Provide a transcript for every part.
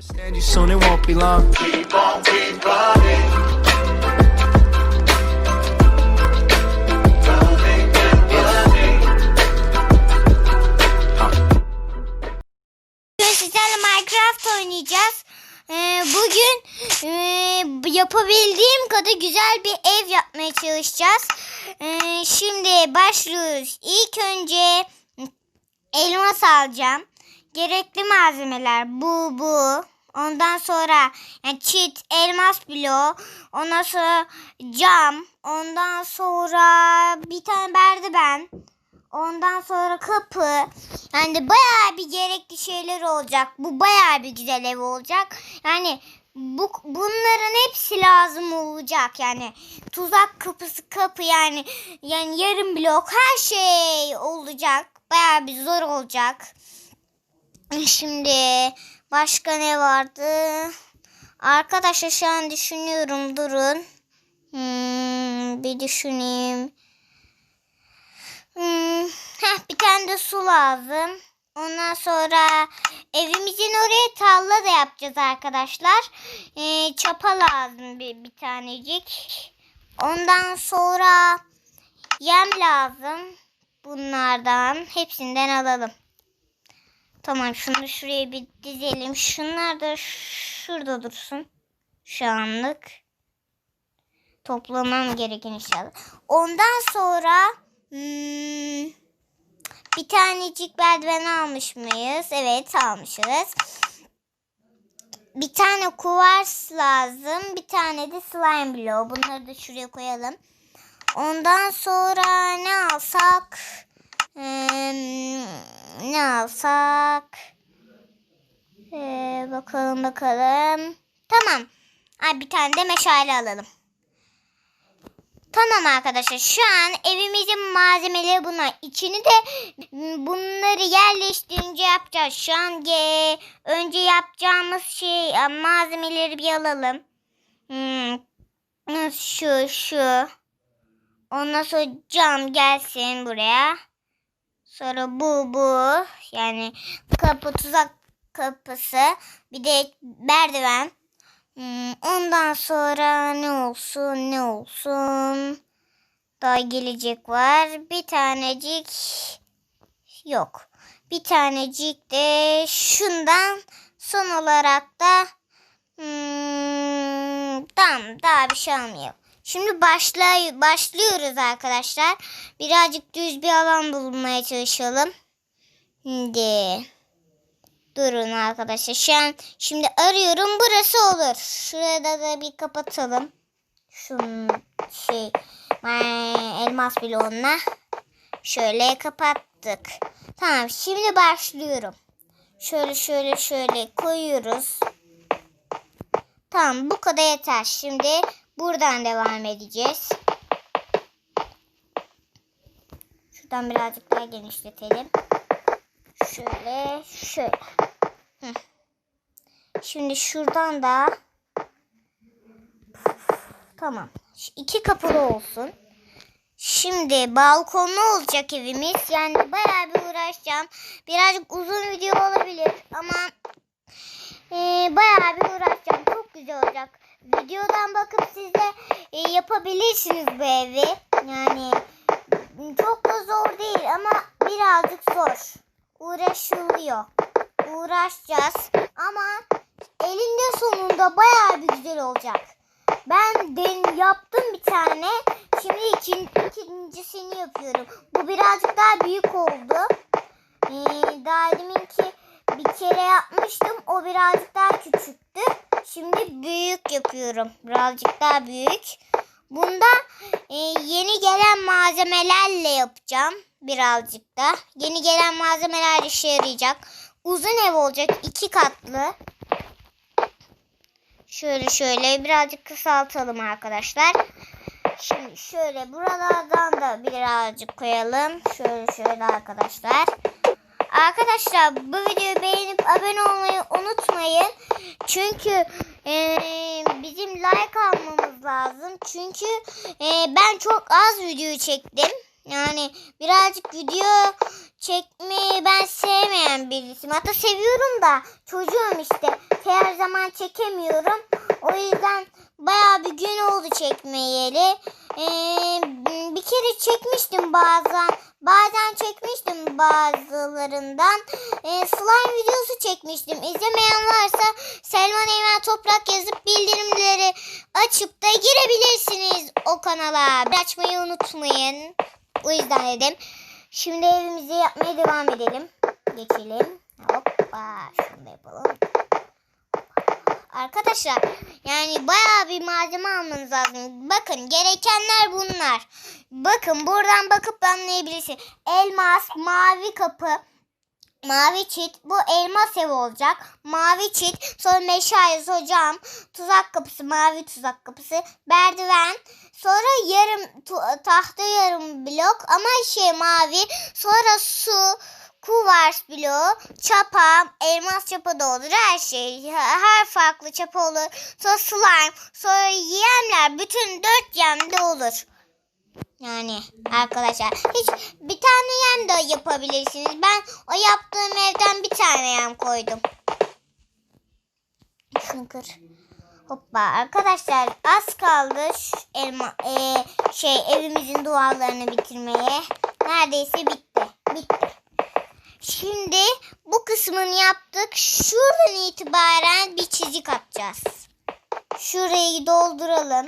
Understand you soon, it won't be long. Keep on, keep running. Running and running. Bugün sizlerle Minecraft oynayacağız. Ee, bugün e, yapabildiğim kadar güzel bir ev yapmaya çalışacağız. Ee, şimdi başlıyoruz. İlk önce elmas alacağım. Gerekli malzemeler bu bu. Ondan sonra yani çit, elmas bloğu, ondan sonra cam, ondan sonra bir tane merdiven, Ondan sonra kapı. Yani bayağı bir gerekli şeyler olacak. Bu bayağı bir güzel ev olacak. Yani bu bunların hepsi lazım olacak. Yani tuzak kapısı kapı yani yani yarım blok her şey olacak. Bayağı bir zor olacak. Şimdi başka ne vardı? Arkadaşlar şu an düşünüyorum durun. Hmm, bir düşüneyim. Hmm, heh, bir tane de su lazım. Ondan sonra evimizin oraya talla da yapacağız arkadaşlar. Ee, çapa lazım bir, bir tanecik. Ondan sonra yem lazım. Bunlardan hepsinden alalım. Tamam şunu şuraya bir dizelim. Şunlar da şurada dursun. Şu anlık. Toplamam gereken inşallah. Ondan sonra Hmm, bir tanecik merdiven almış mıyız? Evet almışız. Bir tane kuvars lazım. Bir tane de slime bloğu. Bunları da şuraya koyalım. Ondan sonra ne alsak? Hmm, ne alsak? Ee, bakalım bakalım. Tamam. Ay, bir tane de meşale alalım. Tamam arkadaşlar şu an evimizin malzemeleri bunlar. İçini de bunları yerleştirince yapacağız. Şu an e, önce yapacağımız şey e, malzemeleri bir alalım. Hmm, şu şu. Ondan sonra cam gelsin buraya. Sonra bu bu. Yani kapı tuzak kapısı. Bir de merdiven. Hmm, ondan sonra ne olsun ne olsun. Daha gelecek var. Bir tanecik yok. Bir tanecik de şundan son olarak da hmm, tamam daha bir şey almayalım. Şimdi başlay başlıyoruz arkadaşlar. Birazcık düz bir alan bulmaya çalışalım. Şimdi Durun arkadaşlar. Şu an şimdi arıyorum. Burası olur. Şurada da bir kapatalım. Şunun şey elmas bloğuna. Şöyle kapattık. Tamam şimdi başlıyorum. Şöyle şöyle şöyle koyuyoruz. Tamam bu kadar yeter. Şimdi buradan devam edeceğiz. Şuradan birazcık daha genişletelim. Şöyle şöyle. Şimdi şuradan da tamam. İki kapılı olsun. Şimdi balkonlu olacak evimiz. Yani bayağı bir uğraşacağım. Birazcık uzun video olabilir ama e, bayağı bir uğraşacağım. Çok güzel olacak. Videodan bakıp siz de e, yapabilirsiniz bu evi. Yani çok da zor değil ama birazcık zor uğraşılıyor. Uğraşacağız ama elinde sonunda bayağı bir güzel olacak. Ben den yaptım bir tane. Şimdi ikin, ikincisini yapıyorum. Bu birazcık daha büyük oldu. Ee, daha deminki bir kere yapmıştım. O birazcık daha küçüktü. Şimdi büyük yapıyorum. Birazcık daha büyük. Bunda e, yeni gelen malzemelerle yapacağım birazcık da. Yeni gelen malzemeler işe yarayacak. Uzun ev olacak. iki katlı. Şöyle şöyle birazcık kısaltalım arkadaşlar. Şimdi şöyle buralardan da birazcık koyalım. Şöyle şöyle arkadaşlar. Arkadaşlar bu videoyu beğenip abone olmayı unutmayın. Çünkü e, bizim like almamız lazım. Çünkü e, ben çok az video çektim. Yani birazcık video çekmeyi ben sevmeyen birisiyim. Hatta seviyorum da çocuğum işte. her zaman çekemiyorum. O yüzden bayağı bir gün oldu çekmeyeli. Ee, bir kere çekmiştim bazen. Bazen çekmiştim bazılarından. Ee, slime videosu çekmiştim. İzlemeyen varsa Selman Eymen Toprak yazıp bildirimleri açıp da girebilirsiniz o kanala. Açmayı unutmayın. O yüzden dedim. Şimdi evimizi yapmaya devam edelim. Geçelim. Hoppa. Şunu da yapalım. Arkadaşlar yani bayağı bir malzeme almanız lazım. Bakın gerekenler bunlar. Bakın buradan bakıp anlayabilirsin. Elmas, mavi kapı, mavi çit. Bu elmas ev olacak. Mavi çit. Sonra meşale, hocam. Tuzak kapısı, mavi tuzak kapısı. Merdiven. Sonra yarım tahta yarım blok ama şey mavi. Sonra su. Kuvars bloğu, çapa, elmas çapa da olur her şey. Her farklı çapa olur. Sonra slime, sonra yemler. Bütün dört yem de olur. Yani arkadaşlar hiç bir tane yem de yapabilirsiniz. Ben o yaptığım evden bir tane yem koydum. Şunu kır. Hoppa arkadaşlar az kaldı şu elma e, şey evimizin duvarlarını bitirmeye. Neredeyse. Bitti. Şimdi bu kısmını yaptık. Şuradan itibaren bir çizik atacağız. Şurayı dolduralım.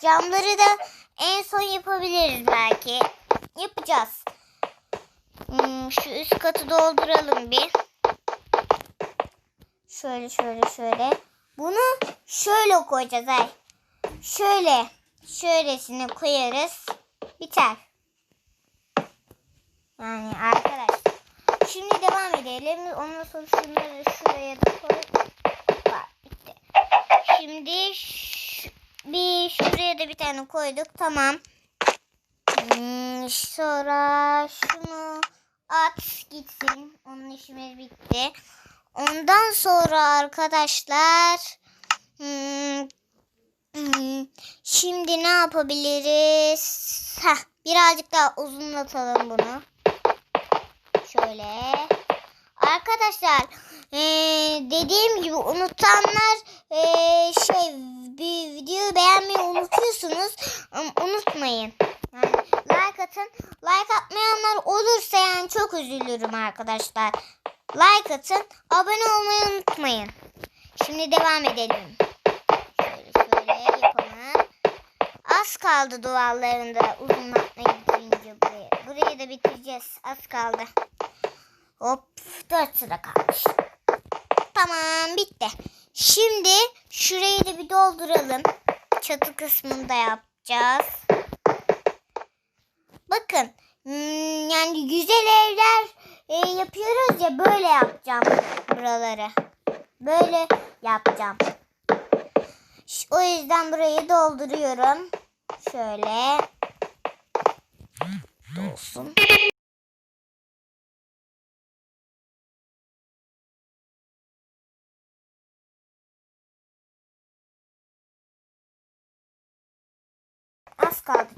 Camları da en son yapabiliriz belki. Yapacağız. Hmm, şu üst katı dolduralım bir. Şöyle şöyle şöyle. Bunu şöyle koyacağız ay. Şöyle. Şöylesini koyarız. Biter. Yani arkadaşlar. Şimdi devam edelim. Ondan sonra şunları şuraya da koy. Bak bitti. Şimdi bir şuraya da bir tane koyduk. Tamam. Hmm, sonra şunu at gitsin. Onun işimiz bitti. Ondan sonra arkadaşlar hmm, hmm, şimdi ne yapabiliriz? Heh, birazcık daha uzunlatalım bunu. Şöyle. Arkadaşlar eee, dediğim gibi unutanlar eee, şey bir videoyu beğenmeyi unutuyorsunuz. Ama unutmayın. Yani like atın. Like atmayanlar olursa yani çok üzülürüm arkadaşlar. Like atın. Abone olmayı unutmayın. Şimdi devam edelim. Şöyle şöyle yapalım. Az kaldı duvarlarında uzunlatmayı bitirince buraya. Burayı da bitireceğiz. Az kaldı. Hop dört sıra kalmış. Tamam bitti. Şimdi şurayı da bir dolduralım. Çatı kısmını da yapacağız. Bakın hmm, yani güzel evler e, yapıyoruz ya böyle yapacağım buraları. Böyle yapacağım. O yüzden burayı dolduruyorum. Şöyle. Dolsun.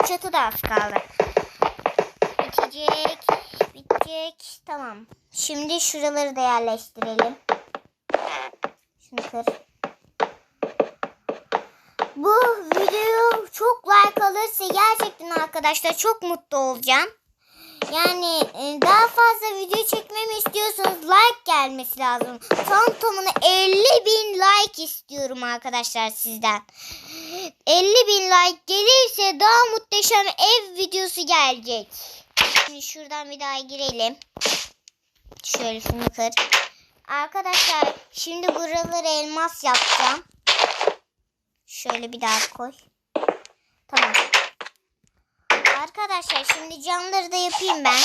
Çatı da az kaldı. Bitecek. Bitecek. Tamam. Şimdi şuraları da yerleştirelim. Şunu kır. Bu video çok like alırsa gerçekten arkadaşlar çok mutlu olacağım. Yani e, daha fazla video çekmemi istiyorsanız like gelmesi lazım. Tam tamına 50 bin like istiyorum arkadaşlar sizden. 50 bin like gelirse daha muhteşem ev videosu gelecek. Şimdi şuradan bir daha girelim. Şöyle şunu kır. Arkadaşlar şimdi buraları elmas yapacağım. Şöyle bir daha koy. Tamam. Arkadaşlar şimdi camları da yapayım ben.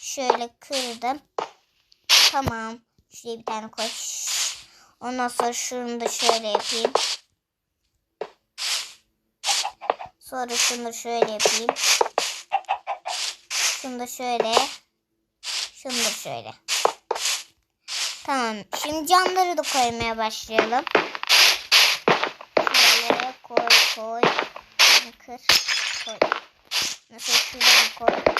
Şöyle kırdım. Tamam. Şuraya bir tane koy. Ondan sonra şunu da şöyle yapayım. Sonra şunu şöyle yapayım. Şunu da şöyle. Şunu da şöyle. Tamam. Şimdi camları da koymaya başlayalım. Şöyle koy koy. Kır. Koy. Nasıl şuradan koy.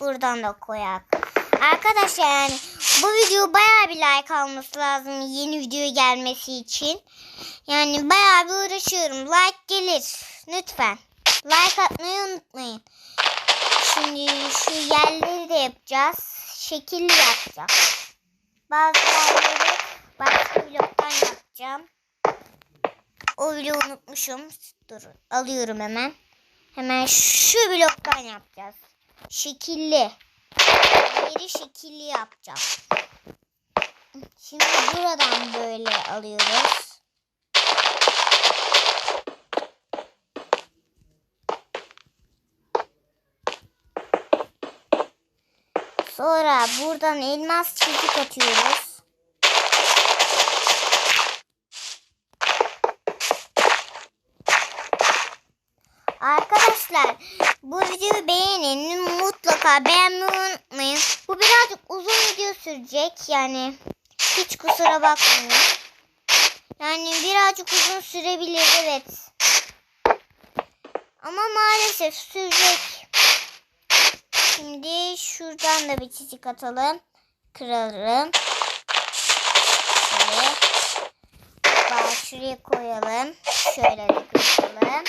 Buradan da koyak. Arkadaşlar yani bu video bayağı bir like alması lazım yeni video gelmesi için. Yani bayağı bir uğraşıyorum. Like gelir. Lütfen. Like atmayı unutmayın. Şimdi şu yerleri de yapacağız. Şekilli yapacağız. Bazı yerleri başka bloktan yapacağım. O bloğu unutmuşum. Dur alıyorum hemen. Hemen şu bloktan yapacağız. Şekilli. Yeri şekilli yapacağız. Şimdi buradan böyle alıyoruz. Sonra buradan elmas çizik atıyoruz. Arkadaşlar bu videoyu beğenin. Mutlaka beğenmeyi unutmayın. Bu birazcık uzun video sürecek. Yani hiç kusura bakmayın. Yani birazcık uzun sürebilir evet. Ama maalesef sürecek. Şimdi şuradan da bir çizik atalım. Kıralım. Şöyle. Bak şuraya koyalım. Şöyle de kıralım.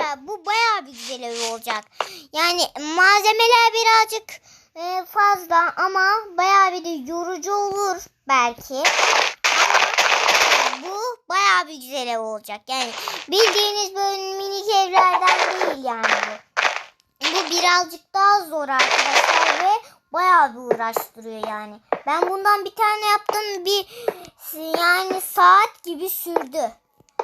Arkadaşlar bu bayağı bir güzel ev olacak. Yani malzemeler birazcık e, fazla ama bayağı bir de yorucu olur belki. Ama bu bayağı bir güzel ev olacak. Yani bildiğiniz böyle minik evlerden değil yani bu. Bu birazcık daha zor arkadaşlar ve bayağı bir uğraştırıyor yani. Ben bundan bir tane yaptım bir yani saat gibi sürdü.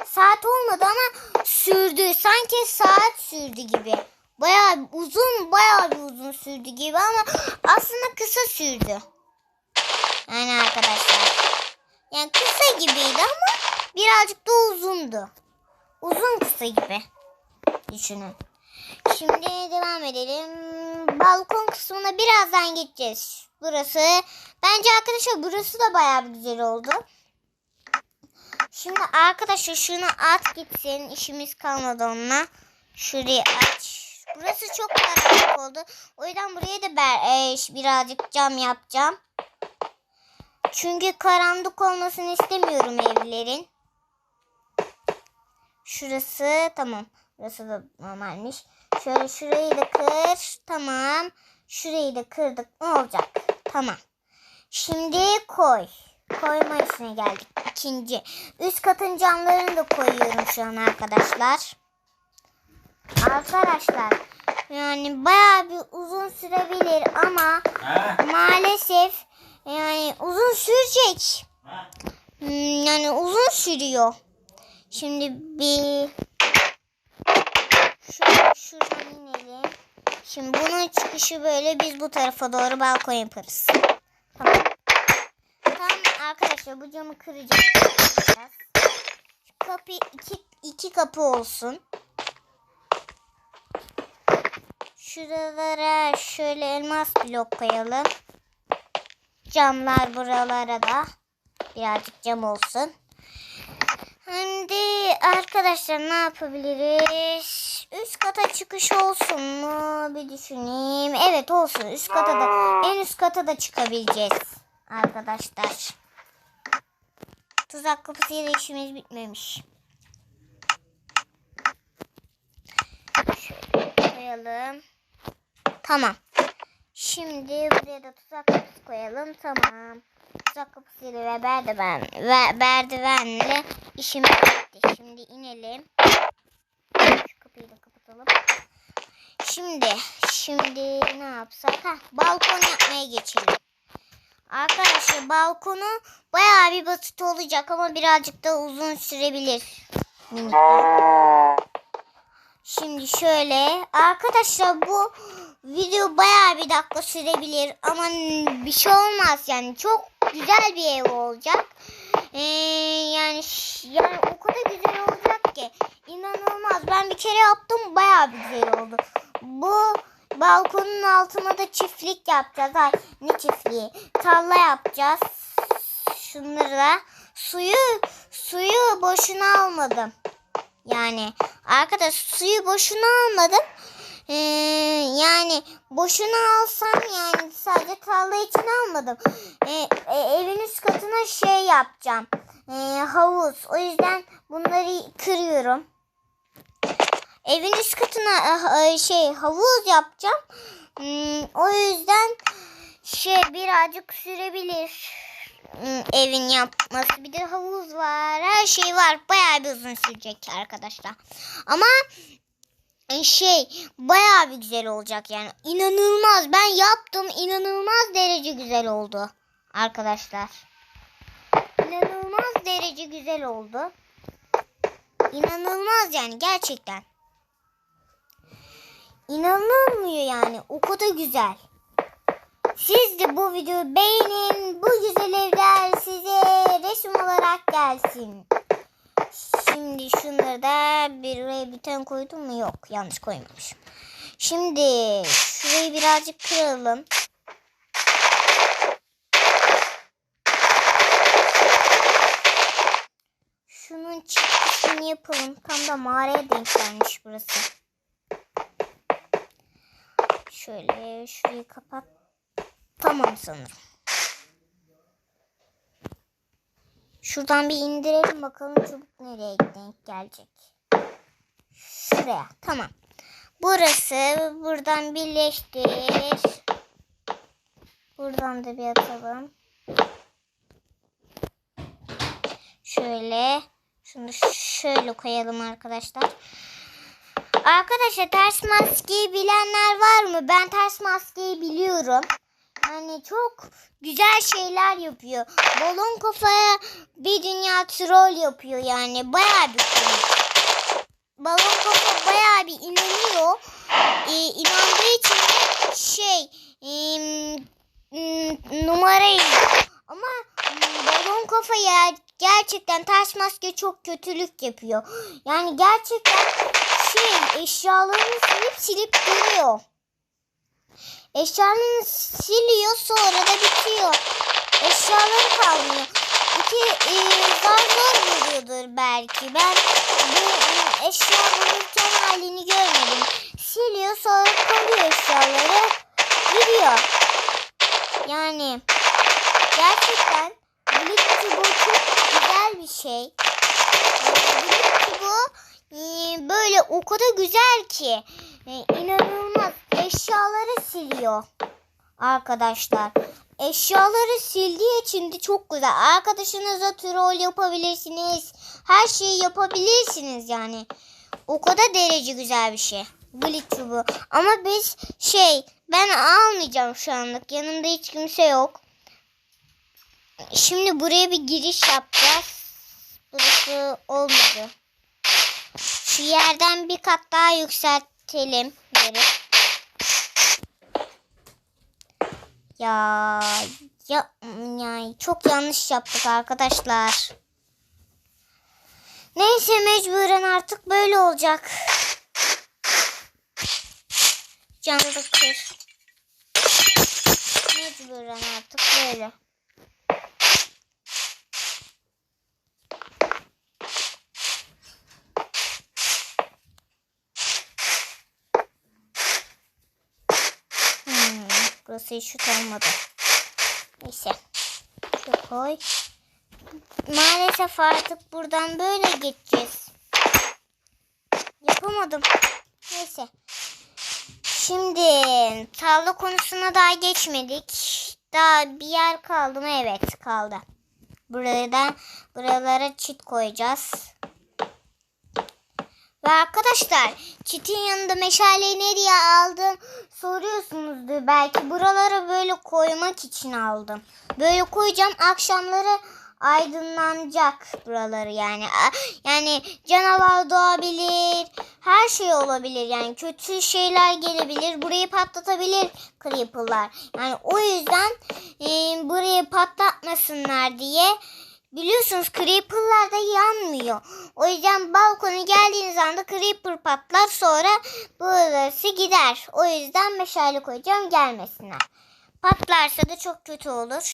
Saat olmadı ama sürdü. Sanki saat sürdü gibi. Bayağı uzun bayağı bir uzun sürdü gibi ama aslında kısa sürdü. Yani arkadaşlar. Yani kısa gibiydi ama birazcık da uzundu. Uzun kısa gibi. Düşünün. Şimdi devam edelim. Balkon kısmına birazdan geçeceğiz. Burası bence arkadaşlar burası da bayağı bir güzel oldu. Şimdi arkadaşlar şunu at gitsin. İşimiz kalmadı onunla. Şurayı aç. Burası çok karanlık oldu. O yüzden buraya da ber, e, birazcık cam yapacağım. Çünkü karanlık olmasını istemiyorum evlerin. Şurası tamam. Burası da normalmiş. Şöyle şurayı da kır. Tamam. Şurayı da kırdık. Ne olacak? Tamam. Şimdi koy. Koyma işine geldik. İkinci. Üst katın camlarını da koyuyorum şu an arkadaşlar. Arkadaşlar yani bayağı bir uzun sürebilir ama maalesef yani uzun sürecek. Hmm, Yani uzun sürüyor. Şimdi bir şöyle şuradan inelim. Şimdi bunun çıkışı böyle biz bu tarafa doğru balkon yaparız. Arkadaşlar bu camı kıracağız. Şu kapı iki, iki kapı olsun. Şuralara şöyle elmas blok koyalım. Camlar buralara da birazcık cam olsun. Şimdi arkadaşlar ne yapabiliriz? Üst kata çıkış olsun mu? Bir düşüneyim. Evet olsun. Üst kata da en üst kata da çıkabileceğiz arkadaşlar. Tuzak kapısıyla işimiz bitmemiş. Koyalım. Tamam. Şimdi buraya da tuzak kapısı koyalım. Tamam. Tuzak kapısıyla ve merdiven ve merdivenle işimiz bitti. Şimdi inelim. Şu kapıyı da kapatalım. Şimdi, şimdi ne yapsak? Ha, balkon yapmaya geçelim. Arkadaşlar balkonu bayağı bir basit olacak ama birazcık da uzun sürebilir. Şimdi şöyle arkadaşlar bu video bayağı bir dakika sürebilir ama bir şey olmaz yani çok güzel bir ev olacak. Ee, yani yani o kadar güzel olacak ki inanılmaz. Ben bir kere yaptım bir güzel oldu. Bu balkonun altına da çiftlik yapacağız. Ay ne çiftliği? Tarla yapacağız. Şunları da suyu suyu boşuna almadım. Yani arkadaş suyu boşuna almadım. Ee, yani boşuna alsam yani sadece tarla için almadım. Ee, e, evin üst katına şey yapacağım. Ee, havuz. O yüzden bunları kırıyorum. Evin üst katına e, e, şey havuz yapacağım. Hmm, o yüzden şey birazcık sürebilir hmm, evin yapması. Bir de havuz var. Her şey var. Bayağı bir uzun sürecek arkadaşlar. Ama e, şey bayağı bir güzel olacak yani. İnanılmaz. Ben yaptım. inanılmaz derece güzel oldu. Arkadaşlar. İnanılmaz derece güzel oldu. İnanılmaz yani gerçekten. İnanılmıyor yani. O kadar güzel. Siz de bu videoyu beğenin. Bu güzel evler size resim olarak gelsin. Şimdi şunları da bir bir tane koydum mu? Yok. Yanlış koymamışım. Şimdi şurayı birazcık kıralım. Şunun çizgisini yapalım. Tam da mağaraya denk gelmiş burası. Şöyle şurayı kapat. Tamam sanırım. Şuradan bir indirelim bakalım çubuk nereye denk gelecek. Şuraya. Tamam. Burası. Buradan birleştir. Buradan da bir atalım. Şöyle. Şunu şöyle koyalım arkadaşlar. Arkadaşlar ters maskeyi bilenler var mı? Ben ters maskeyi biliyorum. Yani çok güzel şeyler yapıyor. Balon kafaya bir dünya troll yapıyor yani. Bayağı bir komik. Balon kafa bayağı bir inanıyor. Ee, inandığı için şey m, numara yiyor. Ama balon kafaya gerçekten ters maske çok kötülük yapıyor. Yani gerçekten şey eşyalarını silip silip duruyor. Eşyalarını siliyor sonra da bitiyor. Eşyaları kalmıyor. İki e, zar zor belki. Ben bu eşya vururken halini görmedim. Siliyor sonra kalıyor eşyaları. Gidiyor. Yani gerçekten Blitz bu çok güzel bir şey. Bu e, böyle o kadar güzel ki e, inanılmaz eşyaları siliyor arkadaşlar. Eşyaları sildiği için de çok güzel. Arkadaşınıza troll yapabilirsiniz. Her şeyi yapabilirsiniz yani. O kadar derece güzel bir şey. Glitch bu. Ama biz şey ben almayacağım şu anlık. Yanımda hiç kimse yok. Şimdi buraya bir giriş yapacağız. Burası olmadı. Şu yerden bir kat daha yükseltelim. Yeri. Ya ya yani çok yanlış yaptık arkadaşlar. Neyse mecburen artık böyle olacak. Canı da kır. Mecburen artık böyle. Hmm, burası şut olmadı. Neyse. Şöyle koy. Maalesef artık buradan böyle geçeceğiz. Yapamadım. Neyse. Şimdi tarla konusuna daha geçmedik. Daha bir yer kaldı mı? Evet kaldı. Buradan buralara çit koyacağız. Ve arkadaşlar çitin yanında meşaleyi nereye aldın soruyorsunuzdur belki. Buralara böyle koymak için aldım. Böyle koyacağım akşamları aydınlanacak buraları yani. Yani canavar doğabilir. Her şey olabilir yani kötü şeyler gelebilir. Burayı patlatabilir creeper'lar. Yani o yüzden e, burayı patlatmasınlar diye Biliyorsunuz creeper'lar da yanmıyor. O yüzden balkona geldiğiniz anda creeper patlar sonra burası gider. O yüzden meşale koyacağım gelmesinler. Patlarsa da çok kötü olur.